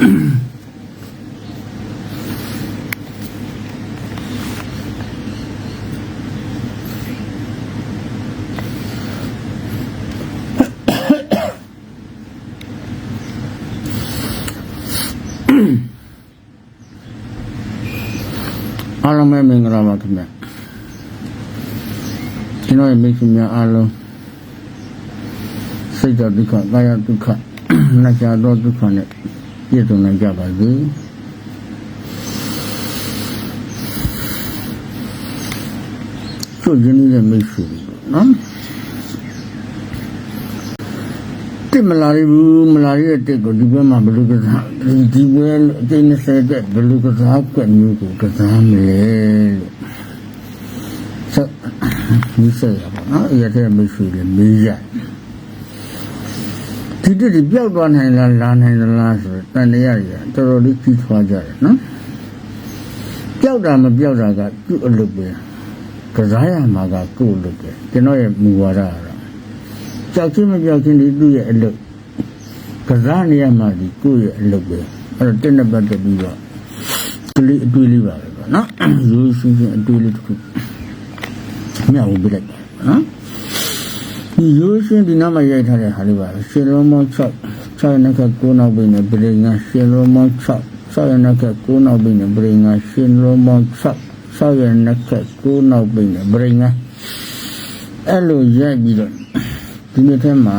အားလုံးပဲမင်္ဂလာပါခင်ဗျကျွန်တော်ရဲ့မိတ်ဆွေများအားလုံးစိတ်ဓာတ်ဒုက္ခကာယဒုက္ခနှကြသောဒုက္ခနဲ့ ပြည့်စုံနိုင်ကြပါစေကျိုးရင်းနှီးတဲ့မိတ်ဆွေတွေပေါ့နော်တိမလာရဘူးမလာရတဲ့တက်ကိုဒီဘက်မှာဘယ်လိုကစားဒီဒီဘက်အတင်း20တက်ဘယ်လိုကစားကွက်မျိုးကိုကစားမလဲလို့ဆက်ဒီဆက်ရပါတော့အဲ့တဲ့မိတ်ဆွေတွေမေးရ ဒီတက်ဒီပြောက်သွားနိုင်လားလာနိုင်သလားဆိုတော့တန်တရားကြီးတော်တော်လေးကြီးထွားကြတယ်နော်ပြောက်တာမပြောက်တာကသူ့အလုပ်ပဲကစားရမှာကကိုယ့်အလုပ်ပဲကျွန်တော်ရဲ့မူဝါဒကတော့ကြောက်ချင်းမကြောက်ချင်းဒီသူ့ရဲ့အလုပ်ကစားနေရမှာဒီကိုယ့်ရဲ့အလုပ်ပဲအဲ့တော့တင်းနဲ့ပတ်သက်ပြီးတော့ကလေးအတွေ့လေးပါပဲပေါ့နော်ရိုးရှင်းရှင်းအတွေ့လေးတစ်ခုမြောက်ဝင်ပြလိုက်ပါနော် ဒီရိုးရှင်းဒီနားမှာရိုက်ထားတဲ့ဟာလေးပါပဲရှင်ရောမော6 6နှစ်က9နောက်ပြီနဲ့ပြည်ငါရှင်ရောမော6 6နှစ်က9နောက်ပြီနဲ့ပြည်ငါရှင်ရောမော6 6နှစ်က9နောက်ပြီနဲ့ပြည်ငါအဲ့လိုရိုက်ပြီးတော့ဒီနေ့ထဲမှာ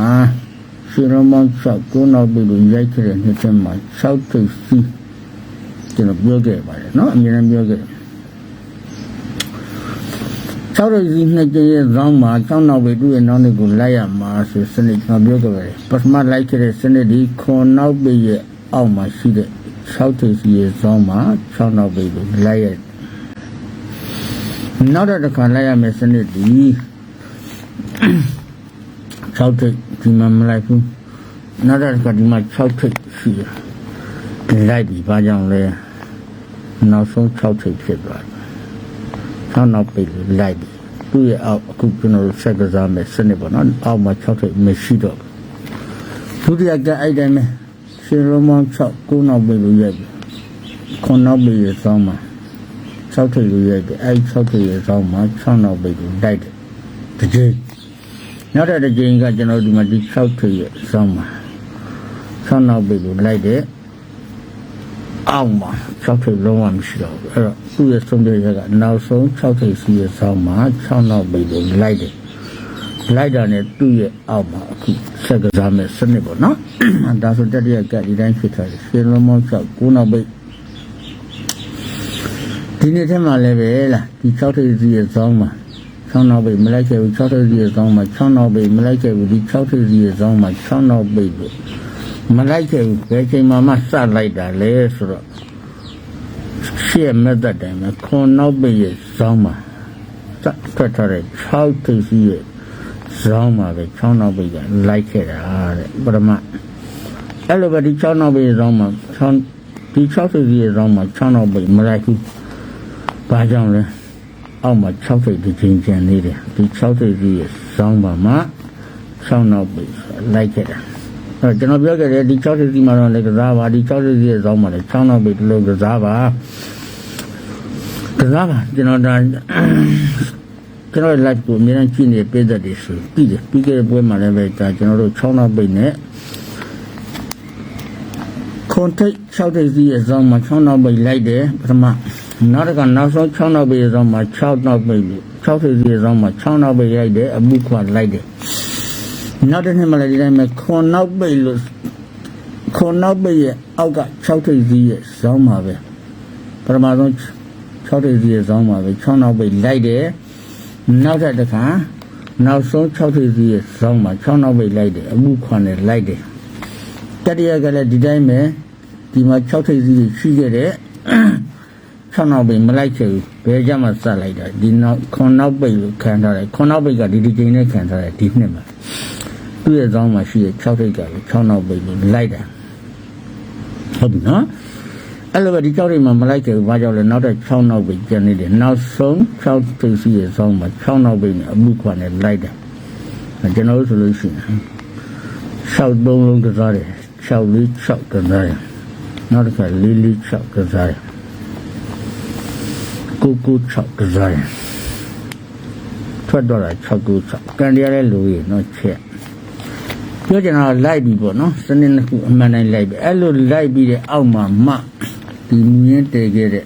ရှင်ရမောင်း6ကိုနောက်ပြီးလို့ရိုက်ခဲ့တဲ့နေ့ထဲမှာ6ထိပ်စီးကျွန်တော်ပြောခဲ့ပါတယ်နော်အမြဲတမ်းပြောခဲ့တယ် 6ထိပ်စီးနှစ်ကျင်းရဲ့ဇောင်းမှာ6နောက်ပြီးသူ့ရဲ့နောက်နေ့ကိုလိုက်ရမှာဆိုစနစ်ကျွန်တော်ပြောခဲ့ပါတယ်ပထမလိုက်ခဲ့တဲ့စနစ်ဒီခွန်နောက်ပြီးရဲ့အောက်မှာရှိတဲ့6ထိပ်စီးရဲ့ဇောင်းမှာ6နောက်ပြီးလို့လိုက်ရနောက်တစ်ခါလိုက်ရမယ်စနစ်ဒီ6ထိပ်ဒီမှာမလိုက်ဘူးနောက်တစ်ခါဒီမှာ6ထိပ်ရှိတယ်လိုက်ပြီးဘာကြောင့်လဲနောက်ဆုံး6ထိပ်ဖြစ်သွားတယ်ဆောင်းနောက်ပြီလိုက်ပြီး သူ့ရဲ့အောက်အခုကျွန်တော်တို့ဆက်ကစားမယ်စနစ်ပေါ့နော်အောက်မှာ6ထိပ်မရှိတော့ဘူးဒုတိယကအဲ့တိုင်းပဲရှင်ရမောင်း6ကိုနောက်ပြီလို့ရိုက်ပြီခွန်နောက်ပြီရဲ့ဆောင်းမှာ6ထိပ်လို့ရိုက်တယ်အဲ့6ထိပ်ရဲ့ဆောင်းမှာ6နောက်ပြီလို့လိုက်တယ်တကယ်နောက်တဲ့ကြိမ်ကကျွန်တော်ဒီမှာဒီ6ထိပ်ရဲ့ဆောင်းမှာ6နောက်ပြီလို့လိုက်တယ် အောက်မှာ6ထိပ်လုံးဝမရှိတော့ဘူးအဲ့တော့သူ့ရဲ့ဆုံးဖြတ်ချက်ကနောက်ဆုံး6ထိပ်စီရဲ့ဆောင်းမှာ6နောက်ပြီလို့လိုက်တယ်လိုက်တာနဲ့သူ့ရဲ့အောက်မှာအခုဆက်ကစားမဲ့စနစ်ပေါ့နော်ဒါဆိုတတိယကဒီတိုင်းဖြစ်သွားတယ်ရှင်လုံးမောင်း6ကိုနောက်ပြီဒီနေ့ထဲမှာလည်းပဲလားဒီ6ထိပ်စီရဲ့ဆောင်းမှာ6နောက်ပြီမလိုက်ခဲ့ဘူး6ထိပ်စီရဲ့ဆောင်းမှာ6နောက်ပြီမလိုက်ခဲ့ဘူးဒီ6ထိပ်စီရဲ့ဆောင်းမှာ6နောက်ပြီလို့ မလိုက်ခဲ့ဘူးဘယ်ချိန်မှမစလိုက်တာလဲဆိုတော့ရှေ့မဲ့တဲ့တိုင်မှာခွန်နောက်ပြီရဲ့ဆောင်းမှာစထွက်ထားတဲ့6ထိပ်စီရဲ့ဆောင်းမှာပဲ6နောက်ပြီကလိုက်ခဲ့တာတဲ့ပရမအဲ့လိုပဲဒီ6နောက်ပြီရဲ့ဆောင်းမှာ6ဒီ6ထိပ်စီရဲ့ဆောင်းမှာ6နောက်ပြီမလိုက်ဘူးဘာကြောင့်လဲအောက်မှာ6ထိပ်ဒီချင်းကျန်နေတယ်ဒီ6ထိပ်ကြီးရဲ့စောင်းပါမှာ6နောက်ပြီလိုက်ခဲ့တာ အဲကျွန်တော်ပြောခဲ့တယ်ဒီ6ထိပ်ကြီးမှာတော့လည်းကစားပါဒီ6ထိပ်ကြီးရဲ့စောင်းမှာလည်း6နောက်ပြီဒီလိုကစားပါကစားပါကျွန်တော်ဒါကျွန်တော် live ကိုအများကြီးကြည့်နေပြည်သက်တယ်ဆိုပြီးတယ်ပြီးခဲ့တဲ့ပွဲမှာလည်းပဲဒါကျွန်တော်တို့6နောက်ပြီနဲ့ခွန်ထိတ်6ထိပ်ကြီးရဲ့စောင်းမှာ6နောက်ပြီလိုက်တယ်ပထမနောက်တစ်ခါနောက်ဆုံး6နောက်ပြီရဲ့စောင်းမှာ6နောက်ပြီ6ထိပ်ကြီးရဲ့စောင်းမှာ6နောက်ပြီရိုက်တယ်အမှုခွာလိုက်တယ် နောက်တစ်နှစ်မှလည်းဒီတိုင်းပဲခွန်နောက်ပြီလို့ခွန်နောက်ပြီရဲ့အောက်က6ထိပ်ကြီးရဲ့စောင်းမှာပဲပထမဆုံး6ထိပ်ကြီးရဲ့စောင်းမှာပဲ6နောက်ပြီလိုက်တယ်နောက်ထပ်တစ်ခါနောက်ဆုံး6ထိပ်ကြီးရဲ့စောင်းမှာ6နောက်ပြီလိုက်တယ်အမှုခွာနဲ့လိုက်တယ်တတိယကလည်းဒီတိုင်းပဲဒီမှာ6ထိပ်စီးရှိခဲ့တဲ့6နောက်ပိတ်မလိုက်ချင်ဘူးဘယ်ကြမှာစလိုက်တာဒီနောက်ခွန်နောက်ပိတ်လို့ခံထားတယ်ခွန်နောက်ပိတ်ကဒီဒီချိန်နဲ့ခံထားတယ်ဒီနှစ်မှာ သူ့ရဲ့ဇောင်းမှာရှိတဲ့6ထိပ်ကလည်း6နောက်ပိတ်လို့လိုက်တာဟုတ်ပြီနော်အဲ့လိုပဲဒီ6ထိပ်မှာမလိုက်ချင်ဘူးဘာကြောင့်လဲနောက်တဲ့6နောက်ပိတ်ကျန်နေတယ်နောက်ဆုံး6ထိပ်စီးရဲ့ဇောင်းမှာ6နောက်ပိတ်နဲ့အမှုခွာနဲ့လိုက်တာကျွန်တော်တို့ဆိုလို့ရှိရင်6သုံးလုံးကစားတယ်6လေး6ကစားတယ်နောက်တစ်ခါလေးလေး6ကစားတယ်ကိုကို6ကစားတယ်ထွက်တော့တာ6ကို6ကန်တရားလဲလူကြီးနော်ချက် ပြောချင်တာလိုက်ပြီပေါ့နော်စနစ်နှစ်ခုအမှန်တိုင်းလိုက်ပြီအဲ့လိုလိုက်ပြီးတဲ့အောက်မှာမှဒီမူရင်းတည်ခဲ့တဲ့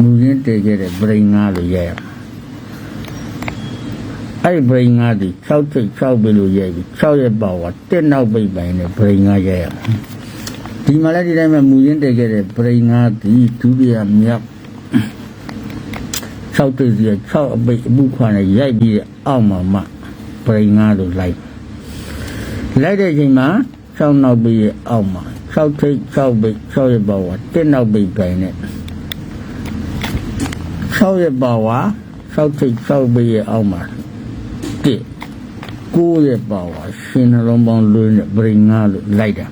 မူရင်းတည်ခဲ့တဲ့ဗရိန်ငါလို့ရရမှာအဲ့ဒီဗရိန်ငါဒီ6ထိတ်6ပြီလို့ရိုက်ပြီ6ရဲ့ပါဝါတက်နောက်ပိတ်ပိုင်းနဲ့ဗရိန်ငါရရမှာဒီမှာလည်းဒီတိုင်းမှာမူရင်းတည်ခဲ့တဲ့ဗရိန်ငါဒီဒုတိယမြောက်6တိတ်စီ6အပိတ်အမှုခွာနဲ့ရိုက်ပြီးတဲ့အောက်မှာမှဗရိန်ငါလို့လိုက် လိုက်တဲ့အချိန်မှာ6နောက်ပိတ်ရဲ့အောက်မှာ6ထိတ်6ပိတ်6ရဲ့ပါဝါတက်နောက်ပိတ်ပိုင်းနဲ့6ရဲ့ပါဝါ6ထိတ်6ပိတ်ရဲ့အောက်မှာတစ်ကိုယ့်ရဲ့ပါဝါရှင်နှလုံးပေါင်းလို့နဲ့ဗရိန်ငါလို့လိုက်တာ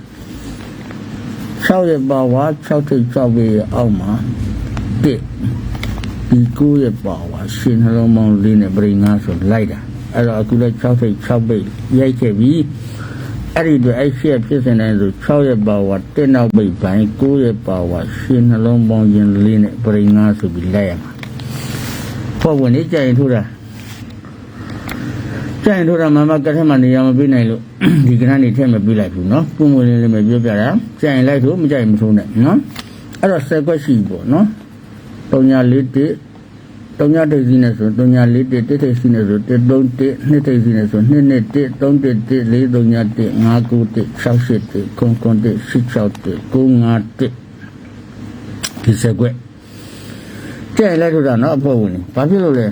6ရဲ့ပါဝါ6ထိတ်6ပိတ်ရဲ့အောက်မှာတစ်ဒီကိုယ့်ရဲ့ပါဝါရှင်နှလုံးပေါင်းလေးနဲ့ဗရိန်ငါဆိုလိုက်တာအဲ့တော့အခုလည်း6ထိတ်6ပိတ်ရိုက်ခဲ့ပြီး အဲ့ဒီတော့အဲ့ရှေ့ဖြစ်စင်တိုင်းဆို6ရဲ့ပါဝါတက်နောက်ပိတ်ပိုင်း9ရဲ့ပါဝါရှင်နှလုံးပေါင်းခြင်းလေးနဲ့ပရိငါဆိုပြီးလိုက်ရမှာပေါ့ဝင်နေကြရင်ထိုးတာကြရင်ထိုးတာမမကထမနေရမပြီးနိုင်လို့ ဒီကဏ္ဍနေထည့်မပြီးလိုက်ဘူးเนาะပုံဝင်လေးလေးပဲပြောပြတာကြရင်လိုက်ထိုးမကြရင်မထိုးနဲ့เนาะအဲ့တော့10ခွက်ရှိပြီပေါ့เนาะ3ညာ4တစ် တုံညာတိတ်စီနဲ့ဆိုတုံညာလေးတစ်တစ်ထိတ်စီနဲ့ဆိုတစ်သုံးတစ်နှစ်ထိတ်စီနဲ့ဆိုနှစ်နှစ်တစ်သုံးတစ်တစ်လေးတုံညာတစ်ငါးခုတစ်၆ရှစ်တစ်ခုခုတစ်ရှစ်၆တစ်ကိုငါတစ်ဒီစကွက်ကြဲလိုက်တော့တာနော်အဖို့ဝင်ဘာဖြစ်လို့လဲ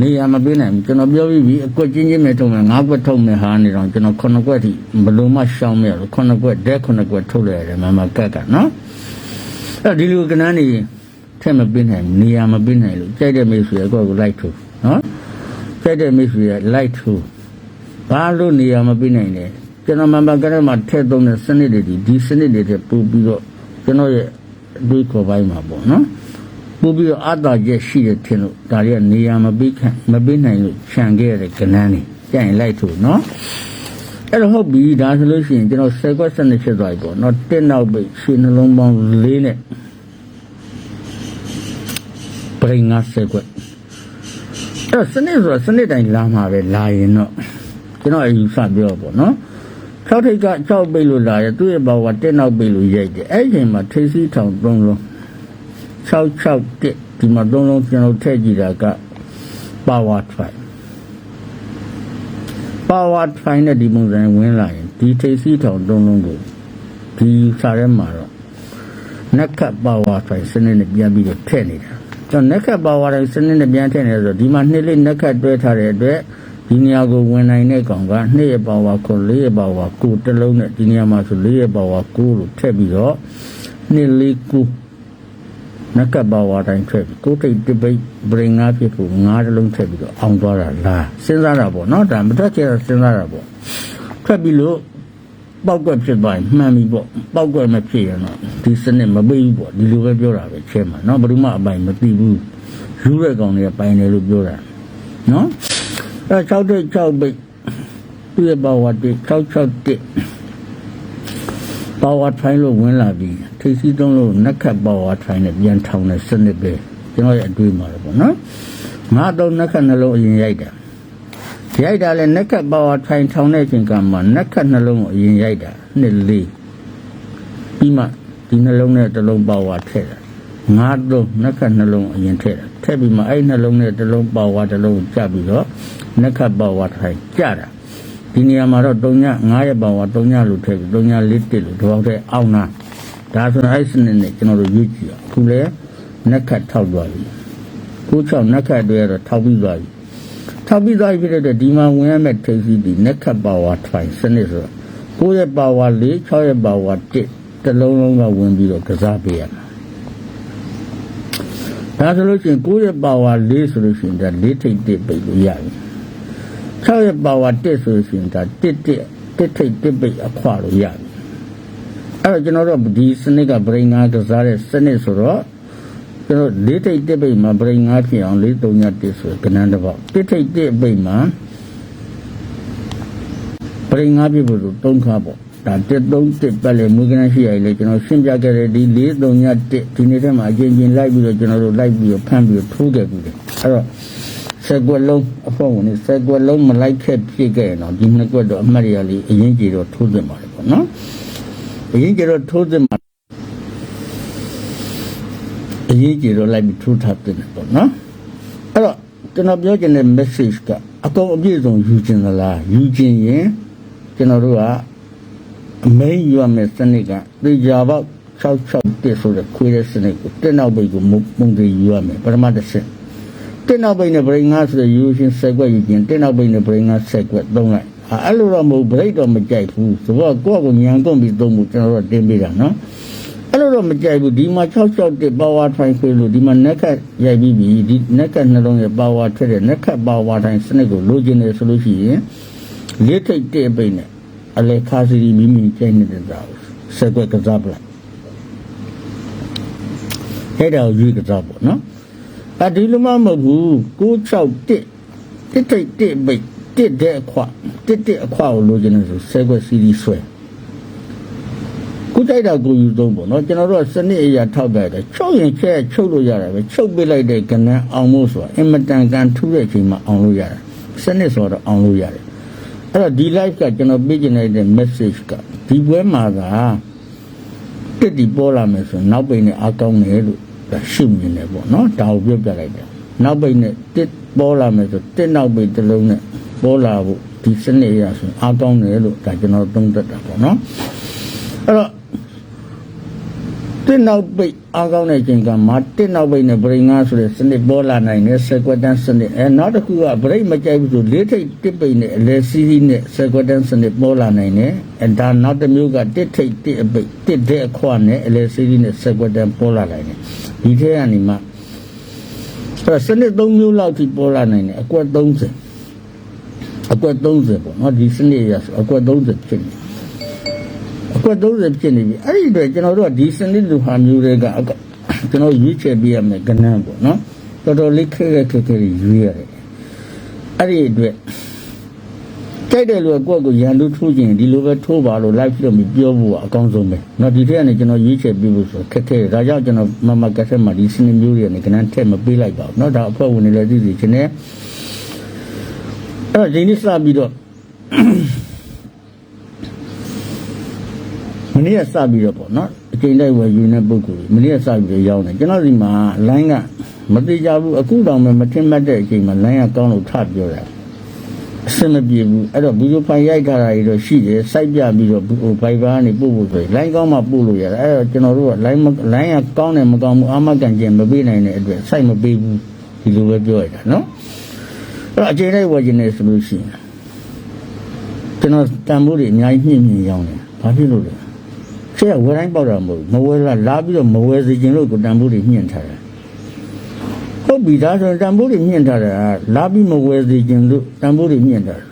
နေရာမပေးနိုင်ဘူးကျွန်တော်ပြောပြီးပြီအကွက်ချင်းချင်းပဲထုံမယ်ငါးကွက်ထုံမယ်ဟာနေတော့ကျွန်တော်ခုနှစ်ကွက်ထိဘလို့မှရှောင်းမရဘူးခုနှစ်ကွက်ဒက်ခုနှစ်ကွက်ထုတ်လိုက်ရတယ်မမကက်ကနော်အဲ့ဒီလိုကနန်းနေ ထက်မပင်းနိုင်ဘူးနေရာမပင်းနိုင်လို့ကြိုက်တဲ့မိတ်ဆွေကိုကိုလိုက်ထူနော်ကြိုက်တဲ့မိတ်ဆွေကလိုက်ထူဘာလို့နေရာမပင်းနိုင်လဲကျွန်တော်မမကရမှာထက်သုံးတဲ့စနစ်တွေဒီဒီစနစ်တွေထက်ပို့ပြီးတော့ကျွန်တော်ရဲ့အတွေးခေါ်ပိုင်းမှာပေါ့နော်ပို့ပြီးတော့အတားချက်ရှိတယ်ထင်လို့ဒါတွေကနေရာမပေးခံမပေးနိုင်လို့ခြံခဲ့ရတဲ့ကနန်းနေကြရင်လိုက်ထူနော်အဲ့တော့ဟုတ်ပြီဒါဆိုလို့ရှိရင်ကျွန်တော်10ခွက်12ဖြစ်သွားပြီပေါ့နော်တက်နောက်ပိတ်ရှင်းနှလုံးပေါင်း၄နဲ့ ပရိငါဆက်ကွက်အဲ့စနစ်ဆိုတာစနစ်တိုင်းလာမှာပဲလာရင်တော့ကျွန်တော်အယူဆပြောပေါ့နော်၆ထိတ်က6ပိတ်လို့လာရသူ့ရဲ့ဘဝတက်နောက်ပိတ်လို့ရိုက်တယ်အဲ့ဒီချိန်မှာထိစီထောင်၃လုံး661ဒီမှာ၃လုံးကျွန်တော်ထည့်ကြည့်တာက power try power try နဲ့ဒီပုံစံဝင်လာရင်ဒီထိစီထောင်၃လုံးကိုဒီစာထဲမှာတော့နက်ခတ် power try စနစ်နဲ့ပြန်ပြီးတော့ထည့်နေတာ ကျွန်တော်နက်ခတ်ပါဝါတိုင်းစနစ်နဲ့ပြန်ထည့်နေဆိုဒီမှာနှစ်လေးနက်ခတ်တွဲထားတဲ့အတွက်ဒီနေရာကိုဝင်နိုင်တဲ့ကောင်ကနှစ်ရပါဝါကိုလေးရပါဝါကိုတစ်လုံးနဲ့ဒီနေရာမှာဆိုလေးရပါဝါကိုလို့ထည့်ပြီးတော့နှစ်လေးကိုနက်ကပ်ပါဝါတိုင်းထည့်ပြီးကိုတိတ်တပိတ်ဗရင်ငါဖြစ်ဖို့ငါးတစ်လုံးထည့်ပြီးတော့အောင်သွားတာလားစဉ်းစားတာပေါ့နော်ဒါမတက်ချင်စဉ်းစားတာပေါ့ထွက်ပြီးလို့ ပောက်ကွက်ဖြစ်သွားရင်မှန်ပြီပေါ့ပောက်ကွက်မဖြစ်ရင်တော့ဒီစနစ်မပေးဘူးပေါ့ဒီလိုပဲပြောတာပဲချဲမှာနော်ဘယ်သူမှအပိုင်မသိဘူးယူရဲကောင်တွေကပိုင်တယ်လို့ပြောတာနော်အဲ6တိတ်6ပိတ်သူ့ရဲ့ဘာဝတိ661ဘာဝထိုင်းလို့ဝင်လာပြီးထိစီတုံးလို့နက်ခတ်ဘာဝထိုင်းနဲ့ပြန်ထောင်တဲ့စနစ်ပဲကျွန်တော်ရဲ့အတွေ့အမှာပေါ့နော်ငါတော့နက်ခတ်နှလုံးအရင်ရိုက်တယ် ရိုက်တာလဲနက်ကပ်ပါဝါထိုင်ထောင်တဲ့အချိန်ကမှနက်ကပ်နှလုံးကိုအရင်ရိုက်တာနှစ်လေးပြီးမှဒီနှလုံးနဲ့တစ်လုံးပါဝါထည့်တာငါးလုံးနက်ကပ်နှလုံးအရင်ထည့်တာထည့်ပြီးမှအဲ့နှလုံးနဲ့တစ်လုံးပါဝါတစ်လုံးကိုကြပြီးတော့နက်ကပ်ပါဝါထိုင်ကြတာဒီနေရာမှာတော့3ည9ရက်ပါဝါ3ညလို့ထည့်ပြီး3ည4တစ်လို့တော့တဲ့အောက်နာဒါဆိုရင်အဲ့စနစ်နဲ့ကျွန်တော်တို့ရွေးကြည့်ရအခုလဲနက်ကပ်ထောက်သွားပြီကို6နက်ကပ်တွေကတော့ထောက်ပြီးသွားပြီ ထောက်ပြီးသွားပြီဖြစ်တဲ့ဒီမှာဝင်ရမယ့်ထိပ်စီးဒီနက်ခတ်ပါဝါထိုင်စနစ်ဆိုတော့9ရက်ပါဝါ4 6ရက်ပါဝါ1တစ်လုံးလုံးကဝင်ပြီးတော့ကစားပေးရမှာဒါဆိုလို့ရှိရင်9ရက်ပါဝါ4ဆိုလို့ရှိရင်ဒါ4ထိပ်တစ်ပိတ်လို့ရပြီ6ရက်ပါဝါ1ဆိုလို့ရှိရင်ဒါ1 1 1ထိပ်တစ်ပိတ်အခွာလို့ရပြီအဲ့တော့ကျွန်တော်တို့ဒီစနစ်က brain နာကစားတဲ့စနစ်ဆိုတော့ ကျွန်တော်လေးထိတ်တစ်ပိတ်မှာပြိငါဖြစ်အောင်လေးသုံးညတစ်ဆိုကနန်းတစ်ပေါက်တစ်ထိတ်တစ်ပိတ်မှာပြိငါဖြစ်ဖို့ဆိုသုံးခါပေါ့ဒါ131ပတ်လေမွေးကနရှိရလေကျွန်တော်ရှင်းပြခဲ့တဲ့ဒီ431ဒီနေ့ထဲမှာအချင်းချင်းလိုက်ပြီးတော့ကျွန်တော်တို့လိုက်ပြီးတော့ဖမ်းပြီးတော့ထိုးခဲ့ပြီးတယ်အဲ့တော့ဆက်ကွက်လုံးအဖို့ဝင်နေဆက်ကွက်လုံးမလိုက်ခဲ့ဖြစ်ခဲ့ရင်တော့ဒီနှစ်ကွက်တော့အမှတ်ရလေးအရင်ကြီးတော့ထိုးသင့်ပါတယ်ပေါ့နော်အရင်ကြီးတော့ထိုးသင့်ပါ အရေးကြီးတော့လိုက်ပြီးထိုးထားတဲ့ပေါ့နော်အဲ့တော့ကျွန်တော်ပြောချင်တဲ့ message ကအကုန်အပြည့်စုံယူခြင်းသလားယူခြင်းရင်ကျွန်တော်တို့ကအမိန်ယူရမယ့်စနစ်ကသေချာပေါက်661ဆိုတဲ့ခွေးတဲ့စနစ်ကိုတက်နောက်ပိတ်ကိုပုံစံယူရမယ်ပထမတစ်ဆင့်တက်နောက်ပိတ်နဲ့ဗရိန်ငါဆိုတဲ့ယူရှင်ဆက်ကွက်ယူခြင်းတက်နောက်ပိတ်နဲ့ဗရိန်ငါဆက်ကွက်သုံးလိုက်အာအဲ့လိုတော့မဟုတ်ဗရိတ်တော့မကြိုက်ဘူးဆိုတော့ကိုယ့်ကိုညံကုန်ပြီးသုံးဖို့ကျွန်တော်တို့တင်ပေးတာနော်အဲ့လို တော့မကြိုက်ဘူးဒီမှာ661 power train ခွေလို့ဒီမှာ neck ရိုက်ပြီးပြီဒီ neck နှလုံးရဲ့ power ထွက်တဲ့ neck power train စနစ်ကိုလိုချင်တယ်ဆိုလို့ရှိရင်လေးထိတ်တဲ့အပိတ်နဲ့အလေခါစီရီမိမိကျိနေတဲ့သားကိုစက်ကွက်ကစားပလိုက်အဲ့ဒါကိုရွေးကစားပေါ့နော်အဒီလိုမှမဟုတ်ဘူး661တစ်ထိတ်တဲ့အပိတ်တစ်တဲ့အခွတစ်တဲ့အခွကိုလိုချင်တယ်ဆိုစက်ကွက်စီရီဆွဲ ကုတိုက်တာကိုယူသုံးပေါ့နော်ကျွန်တော်တို့ကစနစ်အရာထောက်ပြတယ်ချုပ်ရင်ချက်ချုပ်လို့ရတယ်ပဲချုပ်ပစ်လိုက်တဲ့ကဏ္ဍအောင်လို့ဆိုတာအင်မတန်ကန်ထူးတဲ့အချိန်မှာအောင်လို့ရတယ်စနစ်ဆိုတော့အောင်လို့ရတယ်အဲ့တော့ဒီ live ကကျွန်တော်ပြချင်တဲ့ message ကဒီပွဲမှာကတက်ဒီပေါ်လာမယ်ဆိုရင်နောက်ပိတ်နဲ့အကောင်းတယ်လို့ရှုမြင်တယ်ပေါ့နော်ဒါကိုပြောပြလိုက်တယ်နောက်ပိတ်နဲ့တက်ပေါ်လာမယ်ဆိုတက်နောက်ပိတ်တစ်လုံးနဲ့ပေါ်လာဖို့ဒီစနစ်အရာဆိုရင်အကောင်းတယ်လို့ဒါကျွန်တော်သုံးသပ်တာပေါ့နော်အဲ့တော့ တစ်နောက်ပိတ်အားကောင်းတဲ့ချိန်ကမှတစ်နောက်ပိတ်နဲ့ဗရိန်ငါဆိုတဲ့စနစ်ပေါ်လာနိုင်တဲ့ဆယ်ကွက်တန်းစနစ်အဲနောက်တစ်ခုကဗရိတ်မကြိုက်ဘူးဆိုလေးထိပ်တစ်ပိတ်နဲ့အလဲစီးစီးနဲ့ဆယ်ကွက်တန်းစနစ်ပေါ်လာနိုင်တယ်အဲဒါနောက်တစ်မျိုးကတစ်ထိပ်တစ်အပိတ်တစ်တဲ့အခွနဲ့အလဲစီးစီးနဲ့ဆယ်ကွက်တန်းပေါ်လာနိုင်တယ်ဒီထဲကနေမှအဲစနစ်၃မျိုးလောက်ထိပေါ်လာနိုင်တယ်အကွက်30အကွက်30ပေါ့နော်ဒီစနစ်ရဆိုအကွက်30ဖြစ်နေ ထွက်30ဖြစ်နေပြီအဲ့ဒီအတွက်ကျွန်တော်တို့ကဒီစနစ်လူဟာမျိုးတွေကကျွန်တော်ရွေးချယ်ပေးရမယ်ကဏ္ဍပေါ့နော်တော်တော်လေးခက်ခက်ခက်ခက်ရွေးရတယ်အဲ့ဒီအတွက်ကြိုက်တယ်လို့ကိုယ့်ကိုရန်လို့ထိုးခြင်းဒီလိုပဲထိုးပါလို့ live လုပ်ပြီးပြောဖို့အကောင်းဆုံးပဲ။နော်ဒီထက်ကနေကျွန်တော်ရွေးချယ်ပြီးဖို့ဆိုခက်ခဲဒါကြောင့်ကျွန်တော်မမကက်ဆက်မှာဒီစနစ်မျိုးတွေကနေကနန်းထက်မပေးလိုက်ပါဘူး။နော်ဒါအဖွဲ့ဝင်တွေလည်းသိသိချင်းနဲ့အဲ့တော့ဒီနေ့စပြီးတော့ မနေ့ကစပြီးတော့ပေါ့နော်အချိန်တိုင်းဝယ်ယူနေပုံကိုယ်ကြီးမနေ့ကစပြီးတော့ရောင်းတယ်ကျွန်တော်ဒီမှာ line ကမတိကြဘူးအခုတောင်မှမထင်မှတ်တဲ့အချိန်မှာ line ကကောင်းလို့ထပြောတာအဆင်မပြေဘူးအဲ့တော့ဗီဒီယိုဖိုင်ရိုက်ထားတာတွေတော့ရှိတယ်စိုက်ပြပြီးတော့ဟို Viber ကနေပို့ဖို့ဆိုရင် line ကောင်းမှပို့လို့ရတယ်အဲ့တော့ကျွန်တော်တို့က line line ကကောင်းတယ်မကောင်းဘူးအာမကန်ကျင်မပေးနိုင်တဲ့အတွက်စိုက်မပေးဘူးဒီလိုပဲပြောရတာနော်အဲ့တော့အချိန်တိုင်းဝယ်ခြင်းနေဆိုလို့ရှိရင်ကျွန်တော်တန်ဖိုးတွေအများကြီးညှင့်ညှင့်ရောင်းတယ်ဘာဖြစ်လို့လဲ ကျဲဝယ်တိုင်းပေါက်တာမဟုတ်ဘူးမဝယ်လာလာပြီးတော့မဝယ်စီခြင်းလို့ကိုတန်ဖိုးတွေညှင့်ထားတယ်ဟုတ်ပြီဒါဆိုရင်တန်ဖိုးတွေညှင့်ထားတယ်လာပြီးမဝယ်စီခြင်းလို့တန်ဖိုးတွေညှင့်ထားတယ်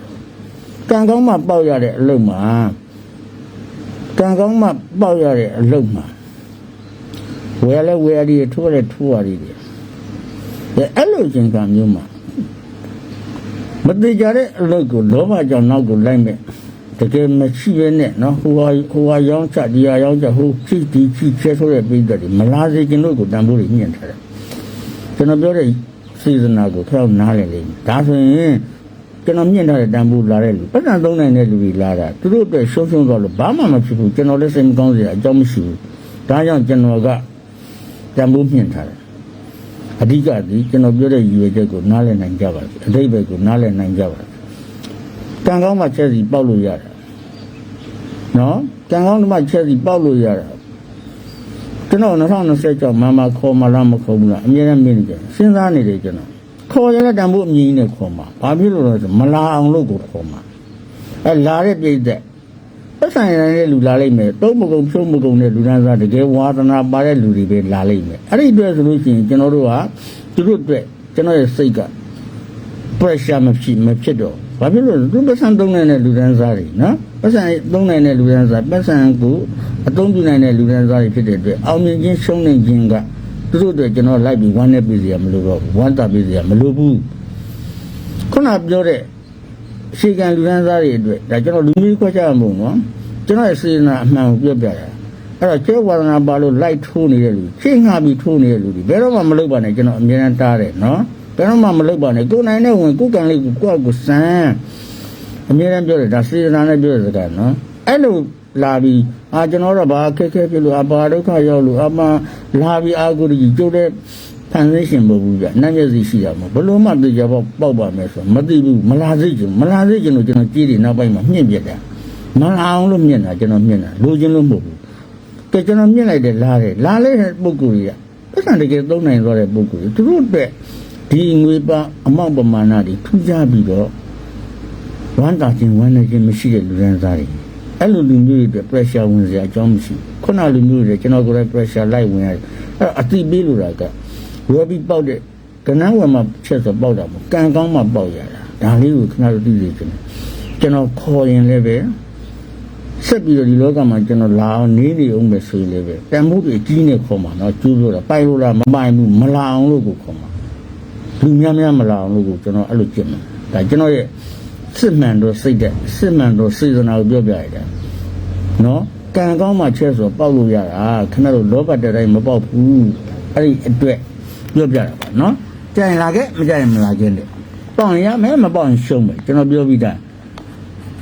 ကံကောင်းမှပေါက်ရတဲ့အလုပ်မှာကံကောင်းမှပေါက်ရတဲ့အလုပ်မှာဝယ်လဲဝယ်ရတယ်ထိုးလဲထိုးရတယ်ဒါအဲ့လိုချင်းကမျိုးမှာမတိကြတဲ့အလုပ်ကိုလောဘကြောင့်နောက်ကိုလိုက်မဲ့ တကယ်မရှိပဲနဲ့နော်ဟိုဟာဟိုဟာရောင်းချဒီဟာရောင်းချဟိုချိဒီချိချဲဆိုတဲ့ပြည်သက်တွေမလားစေခြင်းတို့ကိုတန်ဖိုးတွေညှင့်ထားတယ်ကျွန်တော်ပြောတဲ့စေစနာကိုခရောက်နားလည်လိမ့်မယ်ဒါဆိုရင်ကျွန်တော်မြင့်ထားတဲ့တန်ဖိုးလာတဲ့လူပတ်စံသုံးနိုင်တဲ့လူတွေလာတာသူတို့အတွက်ရှုံးရှုံးတော့လို့ဘာမှမဖြစ်ဘူးကျွန်တော်လည်းစိတ်မကောင်းစရာအကြောင်းမရှိဘူးဒါကြောင့်ကျွန်တော်ကတန်ဖိုးမြင့်ထားတယ်အဓိကဒီကျွန်တော်ပြောတဲ့ရည်ရွယ်ချက်ကိုနားလည်နိုင်ကြပါစေအတိတ်ဘက်ကိုနားလည်နိုင်ကြပါစေကံကောင်းမှချက်စီပေါက်လို့ရတယ် နော်ကံကောင်းဓမ္မချက်စီပေါက်လို့ရတာကျွန်တော်2020ကျော်မမခေါ်မလားမခေါ်ဘူးလားအမြဲတမ်းမြင်နေကြစဉ်းစားနေတယ်ကျွန်တော်ခေါ်ရတဲ့တန်ဖို့အမြင်ကြီးနဲ့ခေါ်မှာဘာဖြစ်လို့လဲဆိုမလာအောင်လို့ကိုခေါ်မှာအဲလာတဲ့ပြိသက်ပတ်ဆိုင်ရတဲ့လူလာလိမ့်မယ်တုံးမကုံဖြုံးမကုံတဲ့လူတန်းစားတကယ်ဝါသနာပါတဲ့လူတွေပဲလာလိမ့်မယ်အဲ့ဒီအတွက်ဆိုလို့ရှိရင်ကျွန်တော်တို့ကသူတို့အတွက်ကျွန်တော်ရဲ့စိတ်က pressure မဖြစ်မဖြစ်တော့ ဘာဖြစ်လို့လဲသူပတ်စံသုံးနိုင်တဲ့လူတန်းစားတွေနော်ပတ်စံသုံးနိုင်တဲ့လူတန်းစားပတ်စံကိုအသုံးပြုနိုင်တဲ့လူတန်းစားတွေဖြစ်တဲ့အတွက်အောင်မြင်ခြင်းရှုံးနေခြင်းကသူတို့အတွက်ကျွန်တော်လိုက်ပြီးဝမ်းနဲ့ပြည်စီရမလို့တော့ဘူးဝမ်းတာပြည်စီရမလို့ဘူးခုနပြောတဲ့အခြေခံလူတန်းစားတွေအတွက်ဒါကျွန်တော်လူမျိုးခွဲခြားမှုနော်တကျွန်တော်ရဲ့စေနာအမှန်ကိုပြောပြတာအဲ့တော့ကျေဝါဒနာပါလို့လိုက်ထိုးနေတဲ့လူချိန်ငှပြီးထိုးနေတဲ့လူတွေဘယ်တော့မှမလုပ်ပါနဲ့ကျွန်တော်အမြဲတမ်းတားတယ်နော်ဘ ယ်တော့မှမလုပ်ပါနဲ့ကိုယ်နိုင်တဲ့ဝင်ကိုယ်ကံလေးကိုကိုယ့်အကိုစမ်းအမြဲတမ်းပြောတယ်ဒါစေနာနဲ့ပြောတဲ့စကားနော်အဲ့လိုလာပြီးအာကျွန်တော်တော့ဘာခက်ခဲဖြစ်လို့အပါဒုက္ခရောက်လို့အမှလာပြီးအာကိုကြီးကျုပ်တဲ့ဖန်ဆင်းရှင်မဟုတ်ဘူးဗျနတ်မျက်စိရှိရမှာဘလို့မှသိကြပေါ့ပေါက်ပါမယ်ဆိုမသိဘူးမလာသိချင်မလာသိချင်လို့ကျွန်တော်ကြည့်တယ်နောက်ပိုင်းမှာမြင့်ပြက်တယ်မလာအောင်လို့မြင့်တာကျွန်တော်မြင့်တာလိုချင်လို့မဟုတ်ဘူးကဲကျွန်တော်မြင့်လိုက်တယ်လာတယ်လာလိုက်တဲ့ပုံကူကြီးကပတ်စံတကယ်သုံးနိုင်သွားတဲ့ပုံကူကြီးသူတို့အတွက် ဒီငွေပါအမောက်ပမာဏတွေထူးခြားပြီးတော့ဝမ်းသာခြင်းဝမ်းနေခြင်းမရှိတဲ့လူရန်သားတွေအဲ့လိုလူမျိုးတွေအတွက် pressure ဝင်စရာအကြောင်းမရှိဘူးခုနလူမျိုးတွေကျွန်တော်ကိုယ်တိုင် pressure လိုက်ဝင်ရတယ်အဲ့တော့အတိပေးလို့တာကဝယ်ပြီးပေါက်တဲ့ကနန်းဝယ်မှာချက်ဆိုပေါက်တာပေါ့ကံကောင်းမှပေါက်ရတာဒါလေးကိုခဏတို့သိစေချင်တယ်ကျွန်တော်ခေါ်ရင်လည်းပဲဆက်ပြီးတော့ဒီလောကမှာကျွန်တော်လာအောင်နေနေအောင်ပဲဆိုရင်လည်းပဲတန်ဖိုးကြီးကြီးနေခေါ်မှာနော်ကျူးလို့တာပိုက်လို့လားမပိုင်ဘူးမလာအောင်လို့ကိုခေါ်မှာ လူများများမလာအောင်လို့ကိုကျွန်တော်အဲ့လိုကြည့်မှာဒါကျွန်တော်ရဲ့စစ်မှန်တော့စိတ်တဲ့စစ်မှန်တော့စေတနာကိုပြောပြရတာနော်ကံကောင်းမှချက်ဆိုပေါက်လို့ရတာခဏတို့လောဘတဲ့တိုင်းမပေါက်ဘူးအဲ့ဒီအတွက်ပြောပြတာပါနော်ကြင်လာခဲ့မကြင်မလာခဲ့တဲ့ပေါက်ရင်ရမယ်မပေါက်ရင်ရှုံးမယ်ကျွန်တော်ပြောပြီးသား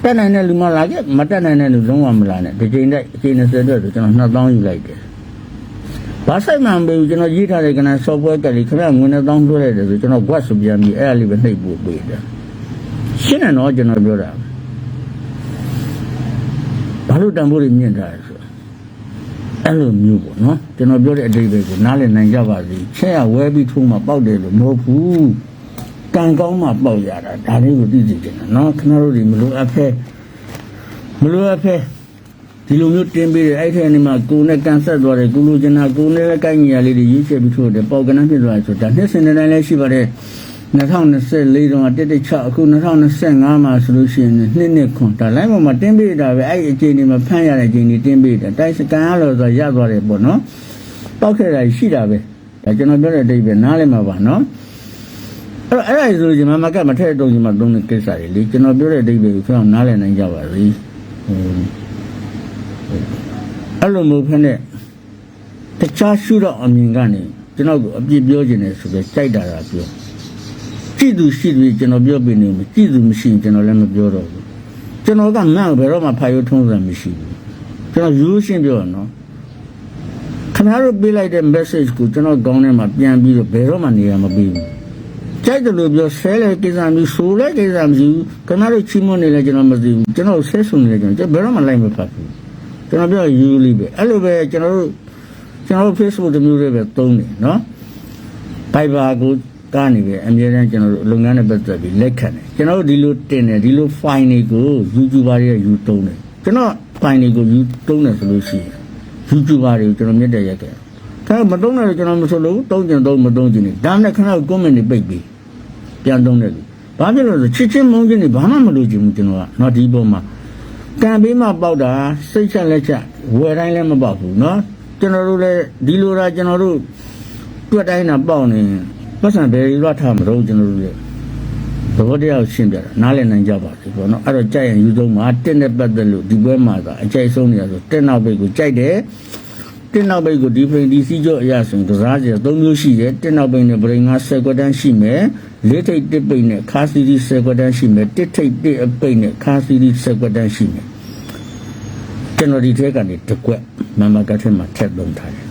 တက်နိုင်တဲ့လူမလာခဲ့မတက်နိုင်တဲ့လူလုံးဝမလာနဲ့ဒီချိန်တိုက်အချိန်20အတွက်ဆိုကျွန်တော်2000ယူလိုက်တယ် ဘာဆိုင်မှမပေးဘူးကျွန်တော်ရေးထားတဲ့ကန software ကလေးခင်ဗျငွေနဲ့တောင်းလွှဲလိုက်တယ်ဆိုကျွန်တော် WhatsApp ပြန်ပြီးအဲ့ဒါလေးပဲနှိပ်ပို့ပေးတယ်ရှင်းတယ်နော်ကျွန်တော်ပြောတာဘာလို့တန်ဖိုးတွေမြင့်ထားလဲဆိုတော့အဲ့လိုမျိုးပေါ့နော်ကျွန်တော်ပြောတဲ့အတိတ်ပဲကိုနားလည်နိုင်ကြပါစေချက်ရဝဲပြီးထိုးမှပေါက်တယ်လို့မဟုတ်ဘူးကံကောင်းမှပေါက်ရတာဒါလေးကိုသိသိချင်တာနော်ခင်ဗျားတို့ဒီမလို့အဖဲမလို့အဖဲ ဒီလိုမျိုးတင်းပေးတယ်အဲ့ထဲနေမှာကိုယ်နဲ့ကန်ဆက်သွားတယ်ကိုလိုချင်တာကိုယ်နဲ့လည်းကိုက်ညီရလေးတွေရွေးချယ်ပြီးထိုးတယ်ပေါက်ကနန်းဖြစ်သွားတယ်ဆိုတာနှစ်စင်တဲ့တိုင်းလည်းရှိပါတယ်2024တော့တက်တက်ချအခု2025မှာဆိုလို့ရှိရင်နှစ်နှစ်ခွန်ဒါလိုင်းပေါ်မှာတင်းပေးတာပဲအဲ့ဒီအချိန်ဒီမှာဖမ်းရတဲ့အချိန်ဒီတင်းပေးတာတိုက်စကန်ရလို့ဆိုရသွားတယ်ပေါ့နော်ပောက်ခဲ့တာရှိတာပဲဒါကျွန်တော်ပြောတဲ့အတိတ်ပဲနားလည်မှာပါနော်အဲ့တော့အဲ့ဒါဆိုရင်မမကမထည့်တော့ဒီမှာသုံးတဲ့ကိစ္စတွေလေကျွန်တော်ပြောတဲ့အတိတ်ပဲကိုခဏနားလည်နိုင်ကြပါစေဟို အဲ့လိုမျိုးဖက်နဲ့တခြားရှုတော့အမြင်ကနေကျွန်တော်ကိုအပြစ်ပြောခြင်းနဲ့ဆိုတော့ကြိုက်တာတာပြောကြည့်သူရှိသူကျွန်တော်ပြောပြနေမှာကြည့်သူမရှိရင်ကျွန်တော်လည်းမပြောတော့ဘူးကျွန်တော်ကငါ့ကိုဘယ်တော့မှဖာရုံးထုံးစံမရှိဘူးကျွန်တော်ရိုးရှင်းပြောရနော်ခင်ဗျားတို့ပေးလိုက်တဲ့ message ကိုကျွန်တော်ကောင်းထဲမှာပြန်ပြီးတော့ဘယ်တော့မှနေရာမပေးဘူးကြိုက်တယ်လို့ပြောဆဲလေကိစ္စမျိုးဆိုလေကိစ္စမျိုးခင်ဗျားတို့ချီးမွမ်းနေလဲကျွန်တော်မသိဘူးကျွန်တော်ဆဲဆုံနေလဲကျွန်တော်ဘယ်တော့မှလိုက်မဖတ်ဘူး ကျွန်တော်ပြောရယူလီပဲအဲ့လိုပဲကျွန်တော်တို့ကျွန်တော်တို့ Facebook တမျိုးတွေပဲသုံးတယ်နော် Viber ကိုကနေပဲအများအားကျွန်တော်တို့လုပ်ငန်းနဲ့ပတ်သက်ပြီးလက်ခံတယ်ကျွန်တော်တို့ဒီလိုတင်တယ်ဒီလို file တွေကို YouTuber တွေကယူသုံးတယ်ကျွန်တော် file တွေကိုယူသုံးတယ်ဆိုလို့ရှိရင် YouTuber တွေကိုကျွန်တော်မြတ်တယ်ရက်ခဲ့ဒါမသုံးတယ်ကျွန်တော်မဆိုလို့သုံးကျင်သုံးမသုံးကျင်နေဒါနဲ့ခဏ comment တွေပိတ်ပြီးပြန်သုံးတယ်ဘာဖြစ်လို့လဲချစ်ချင်းမုန်းချင်းတွေဘာမှမလို့ချင်ဘူးကျွန်တော်ကနော်ဒီပုံမှာ ကံပေးမှပေါက်တာစိတ်ချက်လက်ချက်ဝယ်တိုင်းလည်းမပေါက်ဘူးเนาะကျွန်တော်တို့လည်းဒီလိုတာကျွန်တော်တို့တွက်တိုင်းတာပေါက်နေပတ်စံဘယ်လိုထားမလို့ကျွန်တော်တို့ရဲ့သဘောတရားကိုရှင်းပြတာနားလည်နိုင်ကြပါစေပေါ့နော်အဲ့တော့ကြိုက်ရင်ယူဆုံးမှာတက်နဲ့ပတ်သက်လို့ဒီဘွဲမှာသာအကြိုက်ဆုံးနေရဆိုတက်နောက်ဘိတ်ကိုကြိုက်တယ်တက်နောက်ဘိတ်ကိုဒီဖရင်ဒီစီကျော့အရာဆိုရင်ကစားကြ၃မျိုးရှိတယ်တက်နောက်ဘိတ်နဲ့ဗရိန်ငါ10ကွက်တန်းရှိမယ် လေးထိပ်တစ်ပိတ်နဲ့ခါစီဒီ10ကွက်တန်းရှိမယ်တစ်ထိပ်တစ်အပိတ်နဲ့ခါစီဒီ10ကွက်တန်းရှိမယ်ကျွန်တော်ဒီထဲကနေတစ်ကွက်မမကထဲမှာထက်သုံးထားတယ်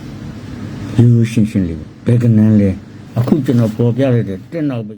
ရိုးရိုးရှင်းရှင်းလေးပဲဘယ်ကနန်းလဲအခုကျွန်တော်ပေါ်ပြရတဲ့တက်နောက်ဘိတ်